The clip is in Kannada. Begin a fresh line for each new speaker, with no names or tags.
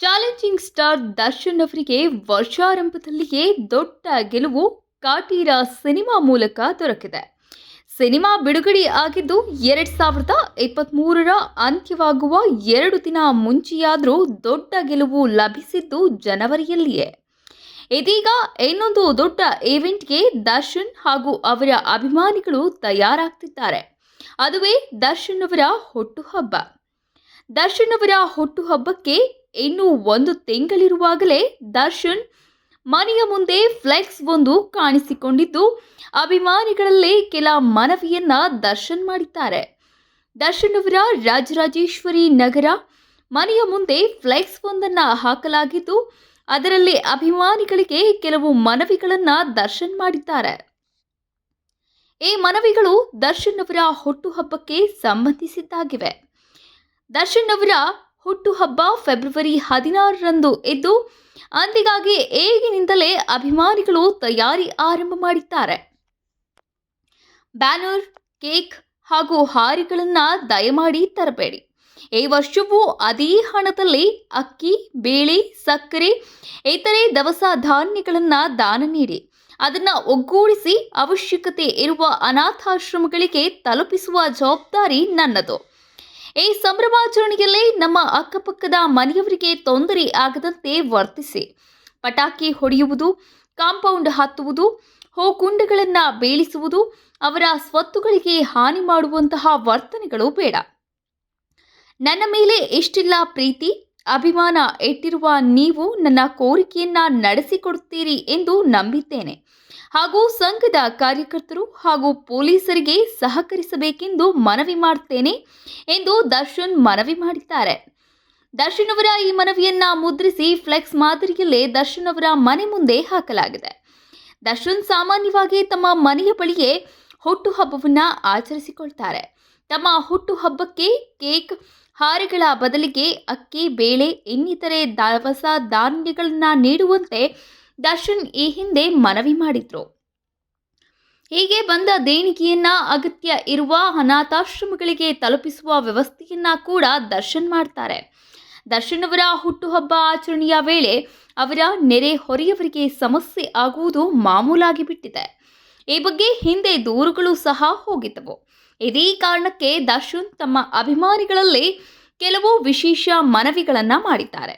ಚಾಲೆಂಜಿಂಗ್ ಸ್ಟಾರ್ ದರ್ಶನ್ ಅವರಿಗೆ ವರ್ಷಾರಂಭದಲ್ಲಿಯೇ ದೊಡ್ಡ ಗೆಲುವು ಕಾಟೀರ ಸಿನಿಮಾ ಮೂಲಕ ದೊರಕಿದೆ. ಸಿನಿಮಾ ಬಿಡುಗಡೆ ಆಗಿದ್ದು ಎರಡ್ ಸಾವಿರದ ಇಪ್ಪತ್ತ್ಮೂರರ ಅಂತ್ಯವಾಗುವ ಎರಡು ದಿನ ಮುಂಚೆಯಾದರೂ ದೊಡ್ಡ ಗೆಲುವು ಲಭಿಸಿದ್ದು ಜನವರಿಯಲ್ಲಿಯೇ. ಇದೀಗ ಇನ್ನೊಂದು ದೊಡ್ಡ ಈವೆಂಟ್ಗೆ ದರ್ಶನ್ ಹಾಗೂ ಅವರ ಅಭಿಮಾನಿಗಳು ತಯಾರಾಗ್ತಿದ್ದಾರೆ. ಅದುವೇ ದರ್ಶನ್ ಅವರ ಹುಟ್ಟುಹಬ್ಬ. ದರ್ಶನ್ ಅವರ ಹುಟ್ಟುಹಬ್ಬಕ್ಕೆ ಇನ್ನು ಒಂದು ತಿಂಗಳಿರುವಾಗಲೇ ದರ್ಶನ್ ಮನೆಯ ಮುಂದೆ ಫ್ಲೆಕ್ಸ್ ಒಂದು ಕಾಣಿಸಿಕೊಂಡಿದ್ದು, ಅಭಿಮಾನಿಗಳಲ್ಲಿ ಕೆಲ ಮನವಿಯನ್ನ ದರ್ಶನ್ ಮಾಡಿದ್ದಾರೆ. ದರ್ಶನ್ ಅವರ ರಾಜರಾಜೇಶ್ವರಿ ನಗರ ಮನೆಯ ಮುಂದೆ ಫ್ಲೆಕ್ಸ್ ಒಂದನ್ನು ಹಾಕಲಾಗಿದ್ದು, ಅದರಲ್ಲಿ ಅಭಿಮಾನಿಗಳಿಗೆ ಕೆಲವು ಮನವಿಗಳನ್ನ ದರ್ಶನ್ ಮಾಡಿದ್ದಾರೆ. ಈ ಮನವಿಗಳು ದರ್ಶನ್ ಅವರ ಹುಟ್ಟುಹಬ್ಬಕ್ಕೆ ಸಂಬಂಧಿಸಿದ್ದಾಗಿವೆ. ದರ್ಶನ್ ಅವರ ಹುಟ್ಟುಹಬ್ಬ ಫೆಬ್ರವರಿ ಹದಿನಾರರಂದು ಇದ್ದು, ಅಂದಿಗಾಗಿ ಈಗಿನಿಂದಲೇ ಅಭಿಮಾನಿಗಳು ತಯಾರಿ ಆರಂಭ ಮಾಡಿದ್ದಾರೆ. ಬ್ಯಾನರ್, ಕೇಕ್ ಹಾಗೂ ಹಾರಿಗಳನ್ನು ದಯಮಾಡಿ ತರಬೇಡಿ. ಈ ವರ್ಷವೂ ಅದೇ ಹಣದಲ್ಲಿ ಅಕ್ಕಿ, ಬೇಳೆ, ಸಕ್ಕರೆ, ಇತರೆ ದವಸ ಧಾನ್ಯಗಳನ್ನು ದಾನ ನೀಡಿ, ಅದನ್ನು ಒಗ್ಗೂಡಿಸಿ ಅವಶ್ಯಕತೆ ಇರುವ ಅನಾಥಾಶ್ರಮಗಳಿಗೆ ತಲುಪಿಸುವ ಜವಾಬ್ದಾರಿ ನನ್ನದು. ಈ ಸಂಭ್ರಮಾಚರಣೆಯಲ್ಲಿ ನಮ್ಮ ಅಕ್ಕಪಕ್ಕದ ಮನೆಯವರಿಗೆ ತೊಂದರೆ ಆಗದಂತೆ ವರ್ತಿಸಿ. ಪಟಾಕಿ ಹೊಡೆಯುವುದು, ಕಾಂಪೌಂಡ್ ಹತ್ತುವುದು, ಹೂಕುಂಡಗಳನ್ನು ಬೀಳಿಸುವುದು, ಅವರ ಸ್ವತ್ತುಗಳಿಗೆ ಹಾನಿ ಮಾಡುವಂತಹ ವರ್ತನೆಗಳು ಬೇಡ. ನನ್ನ ಮೇಲೆ ಇಷ್ಟಿಲ್ಲ ಪ್ರೀತಿ, ಅಭಿಮಾನ ಇಟ್ಟಿರುವ ನೀವು ನನ್ನ ಕೋರಿಕೆಯನ್ನ ನಡೆಸಿಕೊಡುತ್ತೀರಿ ಎಂದು ನಂಬಿದ್ದೇನೆ. ಹಾಗೂ ಸಂಘದ ಕಾರ್ಯಕರ್ತರು ಹಾಗೂ ಪೊಲೀಸರಿಗೆ ಸಹಕರಿಸಬೇಕೆಂದು ಮನವಿ ಮಾಡ್ತೇನೆ ಎಂದು ದರ್ಶನ್ ಮನವಿ ಮಾಡಿದ್ದಾರೆ. ದರ್ಶನ್ ಅವರ ಈ ಮನವಿಯನ್ನ ಮುದ್ರಿಸಿ ಫ್ಲೆಕ್ಸ್ ಮಾದರಿಯಲ್ಲೇ ದರ್ಶನ್ ಅವರ ಮನೆ ಮುಂದೆ ಹಾಕಲಾಗಿದೆ. ದರ್ಶನ್ ಸಾಮಾನ್ಯವಾಗಿ ತಮ್ಮ ಮನೆಯ ಬಳಿಯೇ ಹುಟ್ಟುಹಬ್ಬವನ್ನು ಆಚರಿಸಿಕೊಳ್ತಾರೆ. ತಮ್ಮ ಹುಟ್ಟುಹಬ್ಬಕ್ಕೆ ಕೇಕ್, ಹಾರಗಳ ಬದಲಿಗೆ ಅಕ್ಕಿ, ಬೇಳೆ, ಇನ್ನಿತರೆ ದವಸ ಧಾನ್ಯಗಳನ್ನು ನೀಡುವಂತೆ ದರ್ಶನ್ ಈ ಹಿಂದೆ ಮನವಿ ಮಾಡಿದ್ರು. ಹೀಗೆ ಬಂದ ದೇಣಿಗೆಯನ್ನ ಅಗತ್ಯ ಇರುವ ಅನಾಥಾಶ್ರಮಗಳಿಗೆ ತಲುಪಿಸುವ ವ್ಯವಸ್ಥೆಯನ್ನ ಕೂಡ ದರ್ಶನ್ ಮಾಡ್ತಾರೆ. ದರ್ಶನ್ ಅವರ ಹುಟ್ಟುಹಬ್ಬ ಆಚರಣೆಯ ವೇಳೆ ಅವರ ನೆರೆ ಹೊರೆಯವರಿಗೆ ಸಮಸ್ಯೆ ಆಗುವುದು ಮಾಮೂಲಾಗಿ ಬಿಟ್ಟಿದೆ. ಈ ಬಗ್ಗೆ ಹಿಂದೆ ದೂರುಗಳು ಸಹ ಹೋಗಿದ್ದವು. ಇದೇ ಕಾರಣಕ್ಕೆ ದರ್ಶನ್ ತಮ್ಮ ಅಭಿಮಾನಿಗಳಲ್ಲಿ ಕೆಲವು ವಿಶೇಷ ಮನವಿಗಳನ್ನು ಮಾಡಿದ್ದಾರೆ.